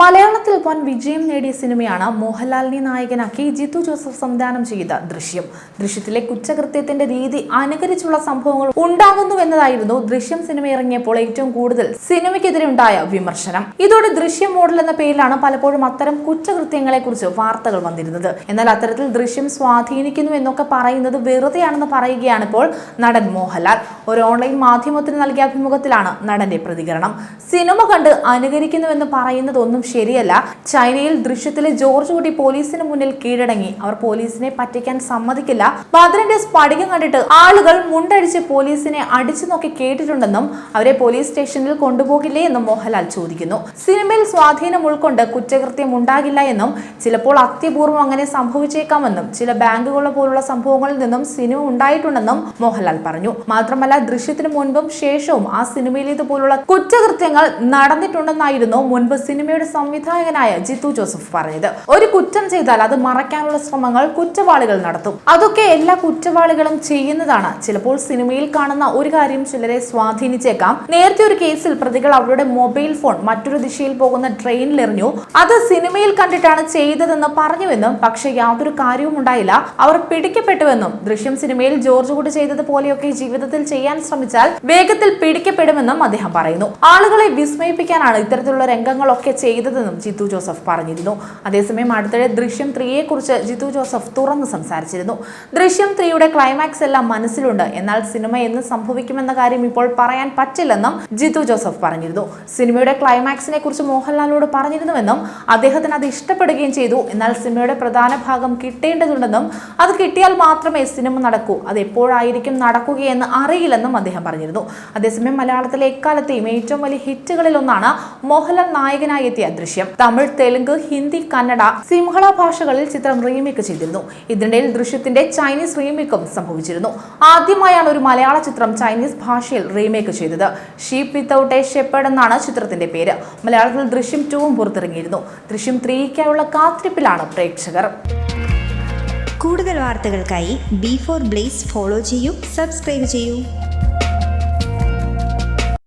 മലയാളത്തിൽ വൻ വിജയം നേടിയ സിനിമയാണ് മോഹൻലാലിനെ നായകനാക്കി ജിത്തു ജോസഫ് സംവിധാനം ചെയ്ത ദൃശ്യം. ദൃശ്യത്തിലെ കുറ്റകൃത്യത്തിന്റെ രീതി അനുകരിച്ചുള്ള സംഭവങ്ങൾ ഉണ്ടാകുന്നുവെന്നതായിരുന്നു ദൃശ്യം സിനിമ ഇറങ്ങിയപ്പോൾ ഏറ്റവും കൂടുതൽ സിനിമയ്ക്കെതിരെ ഉണ്ടായ വിമർശനം. ഇതോടെ ദൃശ്യം മോഡൽ എന്ന പേരിലാണ് പലപ്പോഴും അത്തരം കുറ്റകൃത്യങ്ങളെ കുറിച്ച് വാർത്തകൾ വന്നിരുന്നത്. എന്നാൽ അത്തരത്തിൽ ദൃശ്യം സ്വാധീനിക്കുന്നു എന്നൊക്കെ പറയുന്നത് വെറുതെയാണെന്ന് പറയുകയാണ് ഇപ്പോൾ നടൻ മോഹൻലാൽ. ഒരു ഓൺലൈൻ മാധ്യമത്തിന് നൽകിയ അഭിമുഖത്തിലാണ് നടന്റെ പ്രതികരണം. സിനിമ കണ്ട് അനുകരിക്കുന്നുവെന്ന് പറയുന്നതൊന്നും ശരിയല്ല. ചൈനയിൽ ദൃശ്യത്തിലെ ജോർജ് കുട്ടി പോലീസിന് മുന്നിൽ കീഴടങ്ങി. അവർ പോലീസിനെ പറ്റിക്കാൻ സമ്മതിക്കില്ല. ഭദ്രന്റെ സ്ഫടികം കണ്ടിട്ട് ആളുകൾ മുണ്ടടിച്ച് പോലീസിനെ അടിച്ചു നോക്കി കേട്ടിട്ടുണ്ടെന്നും അവരെ പോലീസ് സ്റ്റേഷനിൽ കൊണ്ടുപോകില്ലേ എന്നും മോഹൻലാൽ ചോദിക്കുന്നു. സിനിമയിൽ സ്വാധീനം ഉൾക്കൊണ്ട് കുറ്റകൃത്യം ഉണ്ടാകില്ല എന്നും ചിലപ്പോൾ അത്യപൂർവം അങ്ങനെ സംഭവിച്ചേക്കാമെന്നും ചില ബാങ്കുകൾ പോലുള്ള സംഭവങ്ങളിൽ നിന്നും സിനിമ ഉണ്ടായിട്ടുണ്ടെന്നും മോഹൻലാൽ പറഞ്ഞു. മാത്രമല്ല ദൃശ്യത്തിന് മുൻപും ശേഷവും ആ സിനിമയിലേതുപോലുള്ള കുറ്റകൃത്യങ്ങൾ നടന്നിട്ടുണ്ടെന്നായിരുന്നു മുൻപ് സിനിമയുടെ സംവിധായകനായ ജിത്തു ജോസഫ് പറഞ്ഞത് ഒരു കുറ്റം ചെയ്താൽ അത് മറയ്ക്കാനുള്ള ശ്രമങ്ങൾ കുറ്റവാളികൾ നടത്തും. അതൊക്കെ എല്ലാ കുറ്റവാളികളും ചെയ്യുന്നതാണ്. ചിലപ്പോൾ സിനിമയിൽ കാണുന്ന ഒരു കാര്യം ചിലരെ സ്വാധീനിച്ചേക്കാം. നേരത്തെ ഒരു കേസിൽ പ്രതികൾ അവരുടെ മൊബൈൽ ഫോൺ മറ്റൊരു ദിശയിൽ പോകുന്ന ട്രെയിനിൽ എറിഞ്ഞു. അത് സിനിമയിൽ കണ്ടിട്ടാണ് ചെയ്തതെന്ന് പറഞ്ഞുവെന്നും പക്ഷെ യാതൊരു കാര്യവും ഉണ്ടായില്ല. അവർ പിടിക്കപ്പെട്ടുവെന്നും ദൃശ്യം സിനിമയിൽ ജോർജ് കൂട്ട് ചെയ്തതുപോലെയൊക്കെ ജീവിതത്തിൽ ചെയ്യാൻ ശ്രമിച്ചാൽ വേഗത്തിൽ പിടിക്കപ്പെടുമെന്നും അദ്ദേഹം പറയുന്നു. ആളുകളെ വിസ്മയിപ്പിക്കാനാണ് ഇത്തരത്തിലുള്ള രംഗങ്ങളൊക്കെ ചെയ്തതെന്നും ജിത്തു ജോസഫ് പറഞ്ഞിരുന്നു. അതേസമയം അടുത്തിടെ ദൃശ്യം ത്രീയെക്കുറിച്ച് ജിത്തു ജോസഫ് തുറന്നു സംസാരിച്ചിരുന്നു. ദൃശ്യം ത്രീയുടെ ക്ലൈമാക്സ് എല്ലാം മനസ്സിലുണ്ട്. എന്നാൽ സിനിമ എന്ന് സംഭവിക്കുമെന്ന കാര്യം ഇപ്പോൾ പറയാൻ പറ്റില്ലെന്നും ജിത്തു ജോസഫ് പറഞ്ഞിരുന്നു. സിനിമയുടെ ക്ലൈമാക്സിനെ കുറിച്ച് മോഹൻലാലിനോട് പറഞ്ഞിരുന്നുവെന്നും അദ്ദേഹത്തിന് അത് ഇഷ്ടപ്പെടുകയും ചെയ്തു. എന്നാൽ സിനിമയുടെ പ്രധാന ഭാഗം കിട്ടേണ്ടതുണ്ടെന്നും അത് കിട്ടിയാൽ മാത്രമേ സിനിമ നടക്കൂ. അത് എപ്പോഴായിരിക്കും നടക്കുകയെന്ന് അറിയില്ലെന്നും അദ്ദേഹം പറഞ്ഞിരുന്നു. അതേസമയം മലയാളത്തിലെ എക്കാലത്തെയും ഏറ്റവും വലിയ ഹിറ്റുകളിൽ ഒന്നാണ് മോഹൻലാൽ നായകനായി എത്തിയ ദൃശ്യം. തമിഴ് തെലുങ്ക് ഹിന്ദി കന്നഡ സിംഹള ഭാഷകളിൽ ചിത്രം റീമേക്ക് ചെയ്തിരുന്നു. ഇതിനിടയിൽ ദൃശ്യത്തിന്റെ ചൈനീസ് റീമേക്കും സംഭവിച്ചിരുന്നു. ആദ്യമായാണ് ഒരു മലയാള ചിത്രം ചൈനീസ് ഭാഷയിൽ റീമേക്ക് ചെയ്തത്. ഷീപ്പ് വിത്തൌട്ട് എ ഷെപ്പേഡ് എന്നാണ് ചിത്രത്തിന്റെ പേര്. മലയാളത്തിൽ ദൃശ്യം ടൂവും പുറത്തിറങ്ങിയിരുന്നു. ദൃശ്യം ത്രീക്കായുള്ള കാത്തിരിപ്പിലാണ് പ്രേക്ഷകർ. കൂടുതൽ വാർത്തകൾക്കായി ബി ഫോർ ബ്ലേസ് ഫോളോ ചെയ്യൂ സബ്സ്ക്രൈബ് ചെയ്യൂ.